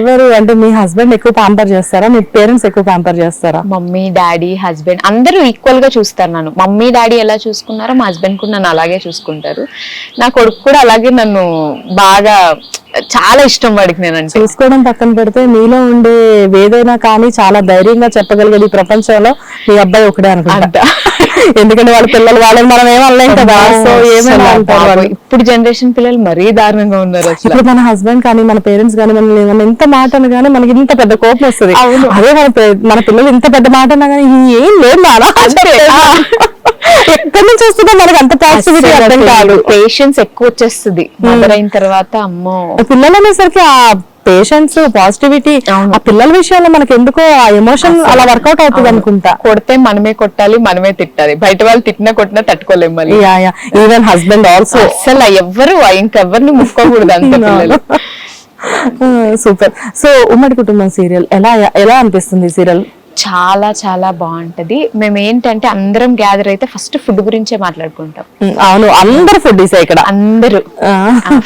ఎవరు అంటే మీ హస్బెండ్ ఎక్కువ ప్యాంపర్ చేస్తారా? మీ పేరెంట్స్ ఎక్కువ ప్యాంపర్ చేస్తారా? మమ్మీ డాడీ హస్బెండ్ అందరూ ఈక్వల్గా చూస్తారు నన్ను. మమ్మీ డాడీ ఎలా చూసుకున్నారో మా హస్బెండ్ కూడా నన్ను అలాగే చూసుకుంటారు. నా కొడుకు కూడా అలాగే నన్ను బాగా చాలా ఇష్టం వాడికి నేనంటే. చూసుకోవడం పక్కన పెడితే మీలో ఉండే ఏదైనా కానీ చాలా ధైర్యంగా చెప్పగలిగేది ఈ ప్రపంచంలో మీ అబ్బాయి ఒకటే అనుకుంటా. ఎందుకంటే వాళ్ళ పిల్లలు వాళ్ళని మనం ఏమనలేం కదా. సో ఏమైనా అంటారు ఇప్పుడు జనరేషన్ పిల్లలు మరీ దారుణంగా ఉన్నారు ఇప్పుడు మన హస్బెండ్ కానీ మన పేరెంట్స్ కానీ మనల్ని ఏమన్నా ఎంత మాట అనగానే మనకి ఇంత పెద్ద కోపం వస్తుంది. అదే మన మన పిల్లలు ఇంత పెద్ద మాట అన్నా కానీ ఏం లేదు నానా ఎక్కడి నుంచి వస్తుందో మనకి అంత పాజిటివిటీ అర్థం కాదు. పేషెన్స్ ఎక్కువ వచ్చేస్తుంది. మదర్ అయిన తర్వాత అమ్మో. పిల్లలు అనేసరికి ఆ పేషెన్స్ పాజిటివిటీ. ఆ పిల్లల విషయంలో మనకి ఎందుకో ఆ ఎమోషన్ అలా వర్కౌట్ అవుతుంది అనుకుంటా. కొడితే మనమే కొట్టాలి మనమే తిట్టాలి. బయట వాళ్ళు తిట్టినా కొట్టినా తట్టుకోలేం మళ్ళీ. Yeah yeah. Even husband also అసలు ఎవ్వరు ఇంకెవ్వరిని ముక్కోకూడదు అంత పిల్లలు. సూపర్. సో ఉమ్మడి కుటుంబం సీరియల్ ఎలా ఎలా అనిపిస్తుంది సీరియల్? చాలా చాలా బాగుంటది. మేము ఏంటంటే అందరం గ్యాదర్ అయితే ఫస్ట్ ఫుడ్ గురించే మాట్లాడుకుంటాం. అవును అందరు ఫుడ్ ఇక్కడ. అందరూ.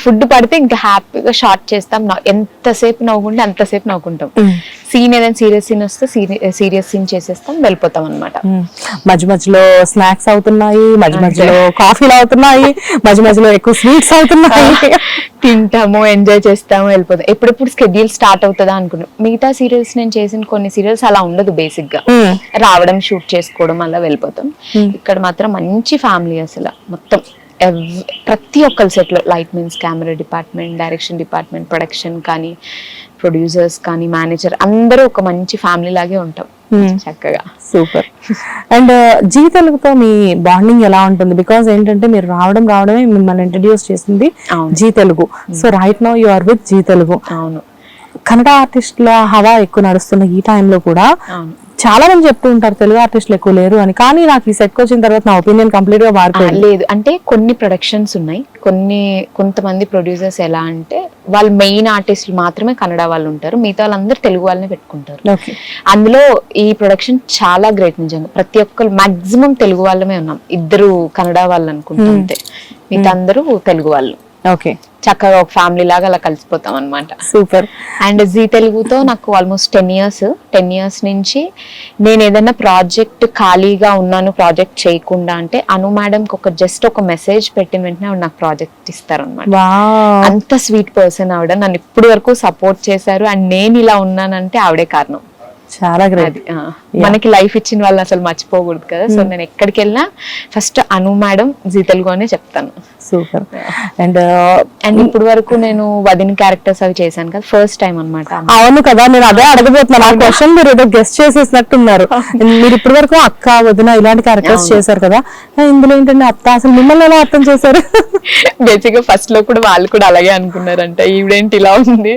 ఫుడ్ పడితే ఇంకా హ్యాపీగా షార్ట్ చేస్తాం. ఎంతసేపు నవ్వుకుంటే అంతసేపు నవ్వుకుంటాం. సీన్ ఏదైనా సీరియస్ సీన్ వస్తే సీరియస్ సీన్ చేసేస్తాం వెళ్ళిపోతాం అనమాట. మధ్య మధ్యలో స్నాక్స్ అవుతున్నాయి మధ్య మధ్యలో కాఫీలు అవుతున్నాయి మధ్య మధ్యలో ఎక్కువ స్వీట్స్ అవుతున్నాయి. తింటాము ఎంజాయ్ చేస్తాము వెళ్ళిపోతాం. ఎప్పుడెప్పుడు స్కెడ్యూల్ స్టార్ట్ అవుతుందా అనుకున్నాం. మిగతా సీరియల్స్ నేను చేసిన కొన్ని సీరియల్స్ అలా ఉండదు బేసిక్గా మ్మ్. రావడం షూట్ చేసుకోవడం అలా వెళ్ళిపోతాం. ఇక్కడ మాత్రం మంచి ఫ్యామిలీ అసలు మొత్తం ప్రతి ఒక్కరి సెట్లో light means camera department direction department production కానీ ప్రొడ్యూసర్స్ కానీ మేనేజర్ అందరూ ఒక మంచి ఫ్యామిలీ లాగే ఉంటాం. చక్కగా. సూపర్ అండ్ జీ తెలుగుతో మీ బాండింగ్ ఎలా ఉంటుంది? బికాస్ ఏంటంటే మీరు రావడం రావడమే మిమ్మల్ని ఇంట్రడ్యూస్ చేసింది. Zee Telugu. So right no you are with Zee Telugu. అవును. కన్నడ ఆర్టిస్టుల హవా ఎక్కువ నడుస్తున్న ఈ టైంలో కూడా చాలా మంది చెప్తూ ఉంటారు తెలుగు ఆర్టిస్టులు ఎక్కువ లేరు అని. కానీ నాకు ఈ సెట్ వచ్చిన తర్వాత నా ఒపీనియన్ కంప్లీట్గా మారిపోయింది. లేదు. అంటే కొన్ని ప్రొడక్షన్స్ ఉన్నాయి. కొన్ని కొంతమంది ప్రొడ్యూసర్స్ ఎలా అంటే వాళ్ళు మెయిన్ ఆర్టిస్టులు మాత్రమే కన్నడ వాళ్ళు ఉంటారు. మిగతా వాళ్ళందరూ తెలుగు వాళ్ళని పెట్టుకుంటారు. అందులో ఈ ప్రొడక్షన్ చాలా గ్రేట్ నిజంగా. ప్రతి ఒక్కరు మాక్సిమం తెలుగు వాళ్ళమే ఉన్నాం. ఇద్దరు కన్నడ వాళ్ళు అనుకుంటా అంతే. మిగతా అందరూ తెలుగు వాళ్ళు. ఓకే చక్కగా ఒక ఫ్యామిలీ లాగా అలా కలిసిపోతాం అనమాట సూపర్. అండ్ జీ తెలుగుతో నాకు almost ten years ten years నుంచి నేను ఏదైనా ప్రాజెక్ట్ ఖాళీగా ఉన్నాను ప్రాజెక్ట్ చేయకుండా అంటే అను మేడంకి ఒక జస్ట్ ఒక మెసేజ్ పెట్టిన వెంటనే ఆవిడ నాకు ప్రాజెక్ట్ ఇస్తారనమాట అంత స్వీట్ పర్సన్ ఆవిడ. నన్ను ఇప్పటి వరకు సపోర్ట్ చేశారు. అండ్ నేను ఇలా ఉన్నానంటే ఆవిడే కారణం. చాలా గ్రేట్. మనకి లైఫ్ ఇచ్చిన వాళ్ళని అసలు మర్చిపోకూడదు కదా. సో నేను ఎక్కడికి వెళ్ళినా ఫస్ట్ అను మేడం జీ చెప్తాను. సూపర్ అండ్ అండ్ ఇప్పుడు వరకు నేను వదిన క్యారెక్టర్స్ అవి చేశాను కదా ఫస్ట్ టైం అనమాట అవును కదా నేను అదే అడగబోతున్నాను. ఆ క్వశ్చన్ మీరు ఏదో గెస్ట్ చేసేసినట్టున్నారు. మీరు ఇప్పటి వరకు అక్క వదిన ఇలాంటి క్యారెక్టర్స్ చేశారు కదా. ఇందులో ఏంటంటే అత్త అసలు మిమ్మల్ని ఎలా అర్థం చేశారు? బేసిక్గా ఫస్ట్లో కూడా వాళ్ళు కూడా అలాగే అనుకున్నారంట ఈవిడేంటి ఇలా ఉంది?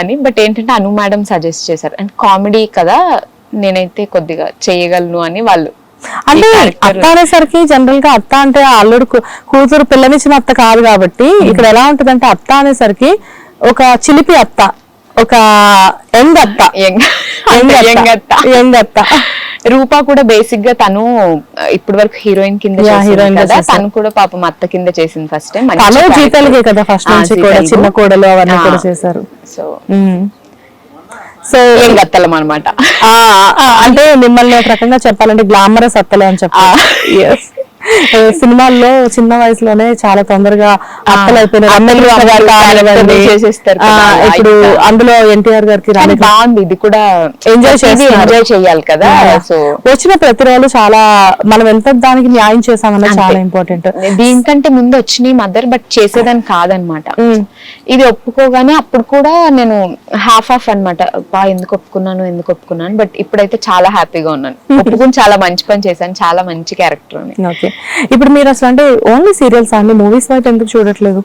అని. బట్ ఏంటంటే అను మేడం సజెస్ట్ చేశారు. అండ్ కామెడీ కదా నేనైతే కొద్దిగా చేయగలను అని వాళ్ళు. అంటే అత్త అనేసరికి జనరల్గా అత్త అంటే అల్లుడు కూతురు పిల్లనిచ్చిన అత్త కాదు కాబట్టి ఇక్కడ ఎలా ఉంటదంటే అత్త అనేసరికి ఒక చిలిపి అత్త ఒక యంగ్ అత్త. యంగ్ అత్త. యంగ్ అత్త. రూపా కూడా బేసిక్గా తను ఇప్పటి వరకు హీరోయిన్ కింద గా కదా. తను కూడా పాపం అత్త కింద చేసింది ఫస్ట్ టైం కదా ఫస్ట్ నుంచి కూడా చిన్న కోడలు అవన్నీ కూడా చేశారు. సో సో అత్తలం అనమాట? అంటే మిమ్మల్ని ఒక రకంగా చెప్పాలంటే గ్లామరస్ అత్తలే అని చెప్పాలి సినిమాల్లో చిన్న వయసులోనే చాలా తొందరగా అయిపోయినారు. అలా ఇప్పుడు. అందులో ఎన్టీఆర్ గారికి బాగుంది ఇది కూడా Enjoy చేస్తున్నారు. ఎంజాయ్ చేయాలి కదా సో. వచ్చిన ప్రతి రోజు చాలా మనం ఎంత దానికి న్యాయం చేసామన్నది. చాలా ఇంపార్టెంట్ దీనికంటే ముందు వచ్చినాయి మదర్ బట్ చేసేదాన్ని కాదనమాట. ఇది ఒప్పుకోగానే అప్పుడు కూడా నేను హాఫ్ ఆఫ్ అన్నమాట. బా ఎందుకు ఒప్పుకున్నాను ఎందుకు ఒప్పుకున్నాను బట్ ఇప్పుడైతే చాలా హ్యాపీగా ఉన్నాను. ఒప్పుకుని చాలా మంచి పని చేశాను చాలా మంచి క్యారెక్టర్ అని ఓకే. ఇప్పుడు మీరు అసలు అంటే ఓన్లీ సీరియల్స్ అండి మూవీస్ వైపు ఎందుకు చూడట్లేదు?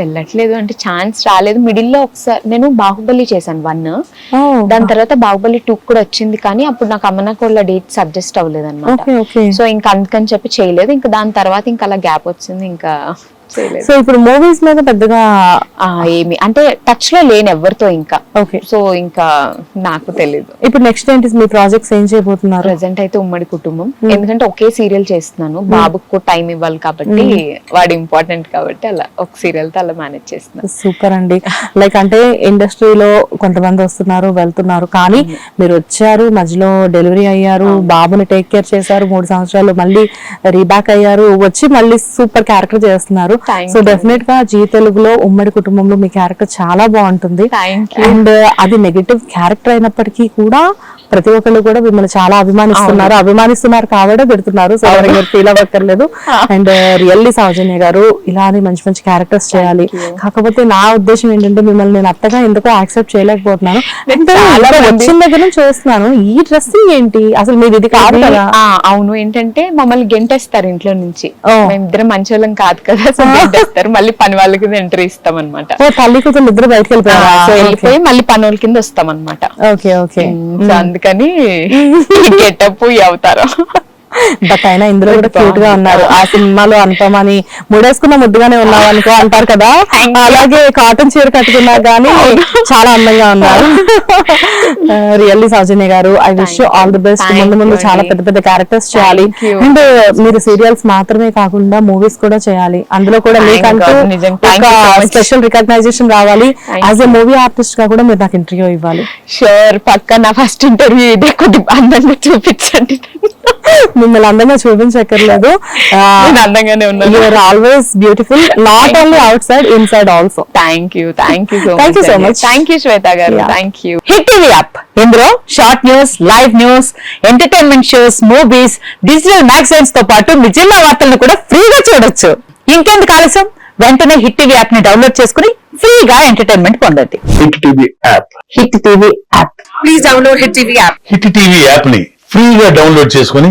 వెళ్ళట్లేదు అంటే ఛాన్స్ రాలేదు. మిడిల్లో ఒకసారి నేను బాహుబలి చేశాను వన్. దాని తర్వాత బాహుబలి టూ కూడా వచ్చింది కానీ అప్పుడు నాకు అమ్మనకోళ్ళ డేట్స్ అడ్జస్ట్ అవ్వలేదు అనమాట సో ఇంకా అందుకని చెప్పి చేయలేదు. ఇంకా దాని తర్వాత ఇంకా అలా గ్యాప్ వచ్చింది. ఇంకా సో ఇప్పుడు మూవీస్ మీద పెద్దగా ఏమి అంటే టచ్లో లేని ఎవరితో ఇంకా. ఓకే సో ఇంకా నాకు తెలీదు. ఇప్పుడు నెక్స్ట్ ఏంటి మీ ప్రాజెక్ట్స్ ఏం చేయబోతున్నారు? ప్రజెంట్ అయితే ఉమ్మడి కుటుంబం. ఎందుకంటే ఒకే సీరియల్ చేస్తున్నాను. బాబుకు టైం ఇవ్వాలి కాబట్టి వాడు ఇంపార్టెంట్ కాబట్టి అలా ఒక సీరియల్తో అలా మేనేజ్ చేస్తున్నాను. సూపర్ అండి. లైక్ అంటే ఇండస్ట్రీలో కొంతమంది వస్తున్నారు వెళ్తున్నారు. కానీ మీరు వచ్చారు మధ్యలో డెలివరీ అయ్యారు బాబుని టేక్ కేర్ చేశారు మూడు సంవత్సరాలు మళ్ళీ రీబ్యాక్ అయ్యారు వచ్చి మళ్ళీ సూపర్ క్యారెక్టర్ చేస్తున్నారు. Thank so. డెఫినెట్గా జీ తెలుగులో ఉమ్మడి కుటుంబంలో మీ క్యారెక్టర్ చాలా బాగుంటుంది. అండ్ అది నెగటివ్ క్యారెక్టర్ అయినప్పటికీ కూడా ప్రతి ఒక్కళ్ళు కూడా మిమ్మల్ని చాలా అభిమానిస్తున్నారు. అభిమానిస్తున్నారు కాబట్టి పెడుతున్నారు. సో మీరు ఫీల్ అవ్వక్కర్లేదు. అండ్ రియల్లీ సౌజన్య గారు ఇలానే మంచి మంచి క్యారెక్టర్స్ చేయాలి. కాకపోతే నా ఉద్దేశం ఏంటంటే మిమ్మల్ని నేను అత్తగా ఎందుకో యాక్సెప్ట్ చేయలేకపోతున్నాను. అంటే వచ్చిన దగ్గర నుంచి చూస్తున్నాను. ఈ డ్రెస్సింగ్ ఏంటి? అసలు మీది ఇది కాదు కదా. అవును. ఏంటంటే మమ్మల్ని గెంటేస్తారు ఇంట్లో నుంచి. ఓ. మేమిద్దరం మంచోళ్ళం కాదు కదా. సో గెంటేస్తారు మళ్ళీ పని వాళ్ళకి ఎంట్రీ ఇస్తాం అనమాట తల్లి కూతురు ఇద్దరు బయటకు వెళ్ళిపోయి మళ్ళీ పని వాళ్ళ కింద వస్తాం అనమాట ఓకే. ఓకే అందుకని గెటప్ అవుతారు. బట్ అయినా ఇందులో కూడా క్యూట్గా ఉన్నారు. ఆ సినిమాలో అనుపమని ముడేసుకున్న ముద్దుగానే ఉన్నావు అనుకో అంటారు కదా. అలాగే కాటన్ చీర కట్టుకున్నా గానీ చాలా అందంగా ఉన్నారు. రియల్లీ సౌజన్య గారు I wish all the best ముందు ముందు చాలా. పెద్ద పెద్ద క్యారెక్టర్స్ చేయాలి. అండ్ మీరు సీరియల్స్ మాత్రమే కాకుండా మూవీస్ కూడా చేయాలి. అందులో కూడా మీకంటూ ఒక. స్పెషల్ రికగ్నైజేషన్ రావాలి. యాజ్ ఎ మూవీ ఆర్టిస్ట్గా కూడా మీరు నాకు ఇంటర్వ్యూ ఇవ్వాలి. షూర్ పక్క నా ఫస్ట్ ఇంటర్వ్యూ ఇదే కొద్దిగా అందంగా చూపించండి. మిమ్మల్ని అందంగా చూపించక్కర్లేదు. అందంగానే ఉన్నాను. You're always beautiful not only outside inside also thank you thank you so Thank you so much. Thank you Shweta గారు. Thank you hit TV app ఇందులో short news live news entertainment shows movies digital మ్యాగజైన్స్తో పాటు మీ జిల్లా వార్తలను కూడా ఫ్రీగా చూడొచ్చు. ఇంకెందుకు ఆలస్యం? వెంటనే హిట్ టీవీ యాప్ని డౌన్లోడ్ చేసుకుని ఫ్రీగా ఎంటర్టైన్మెంట్ పొందండి. Hit TV app hit TV app please download hit TV app hit TV యాప్ని ఫ్రీగా డౌన్లోడ్ చేసుకుని